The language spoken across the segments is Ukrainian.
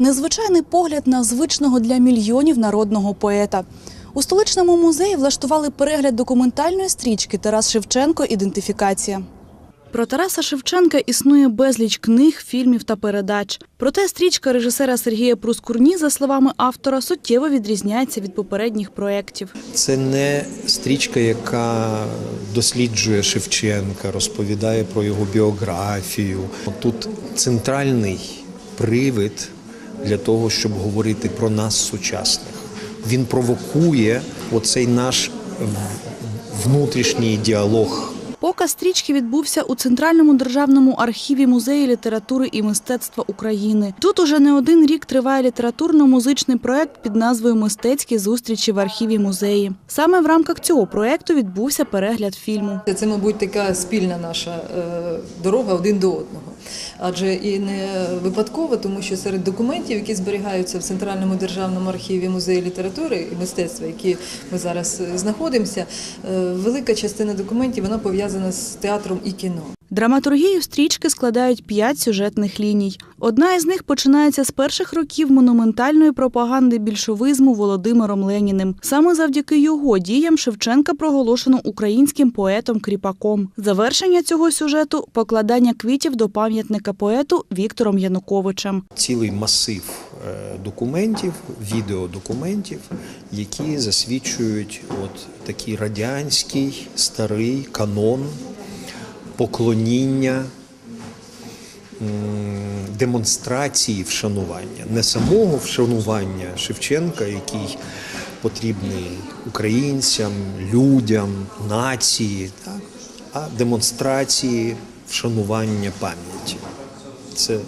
Незвичайний погляд на звичного для мільйонів народного поета. У столичному музеї влаштували перегляд документальної стрічки Тарас Шевченко Ідентифікація. Про Тараса Шевченка існує безліч книг, фільмів та передач. Проте стрічка режисера Сергія Прускурні, за словами автора, суттєво відрізняється від попередніх проєктів. Це не стрічка, яка досліджує Шевченка, розповідає про його біографію. Тут центральний привид для того, щоб говорити про нас сучасних. Він провокує оцей наш внутрішній діалог. Показ стрічки відбувся у Центральному державному архіві музею літератури і мистецтва України. Тут уже не один рік триває літературно-музичний проект під назвою Мистецькі зустрічі в архіві музеї. Саме в рамках цього проекту відбувся перегляд фільму. Це, мабуть, така спільна наша е, дорога один до одного. Адже і не випадково, тому що серед документів, які зберігаються в Центральному державному архіві музею літератури і мистецтва, які ми зараз е, знаходимося, е, велика частина документів вона пов'язана з театром і кіно. Драматургію стрічки складають п'ять сюжетних ліній. Одна із них починається з перших років монументальної пропаганди більшовизму Володимиром Леніним. Саме завдяки його діям Шевченка проголошено українським поетом-кріпаком. Завершення цього сюжету покладання квітів до пам'ятника поету Віктором Януковичем. Цілий масив е, документів, відеодокументів, які засвідчують от такий радянський старий канон поклоніння, демонстрації вшанування, не самого вшанування Шевченка, який потрібний українцям, людям, нації, так? а демонстрації вшанування пам'яті. Це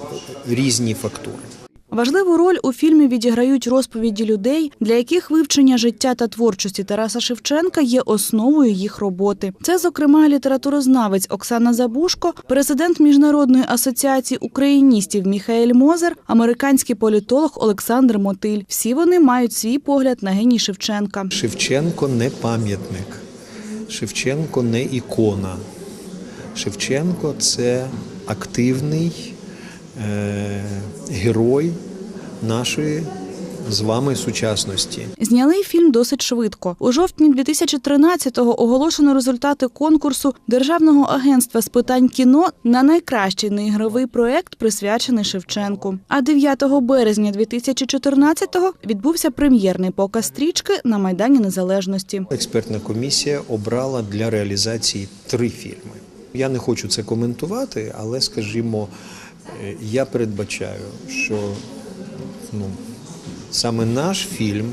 різні фактури. Важливу роль у фільмі відіграють розповіді людей, для яких вивчення життя та творчості Тараса Шевченка є основою їх роботи. Це, зокрема, літературознавець Оксана Забушко, президент Міжнародної асоціації україністів Міхаель Мозер, американський політолог Олександр Мотиль. Всі вони мають свій погляд на геній Шевченка. Шевченко не пам'ятник, Шевченко не ікона. Шевченко це активний герой нашої з вами сучасності. Зняли фільм досить швидко. У жовтні 2013-го оголошено результати конкурсу Державного агентства з питань кіно на найкращий неігровий проект, присвячений Шевченку. А 9 березня 2014-го відбувся прем'єрний показ стрічки на Майдані Незалежності. Експертна комісія обрала для реалізації три фільми. Я не хочу це коментувати, але скажімо, е, я передбачаю, що ну, саме наш фільм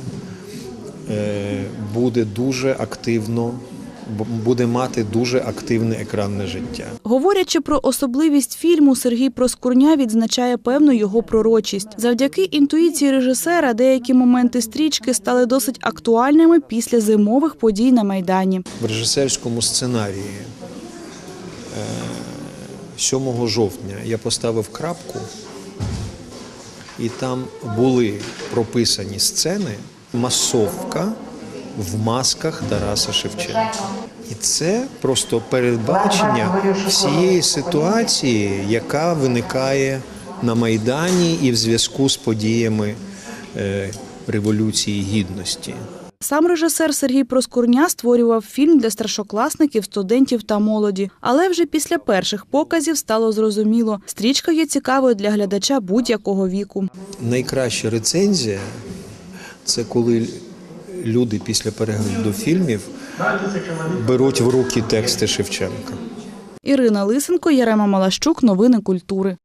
е, буде дуже активно, буде мати дуже активне екранне життя. Говорячи про особливість фільму, Сергій Проскурня відзначає певну його пророчість. Завдяки інтуїції режисера деякі моменти стрічки стали досить актуальними після зимових подій на Майдані. В режисерському сценарії е, 7 жовтня я поставив крапку, і там були прописані сцени масовка в масках Тараса Шевченка. І це просто передбачення всієї ситуації, яка виникає на Майдані і в зв'язку з подіями е, Революції Гідності. Сам режисер Сергій Проскурня створював фільм для старшокласників, студентів та молоді. Але вже після перших показів стало зрозуміло, стрічка є цікавою для глядача будь-якого віку. Найкраща рецензія це коли люди після перегляду фільмів беруть в руки тексти Шевченка. Ірина Лисенко, Ярема Малащук. Новини культури.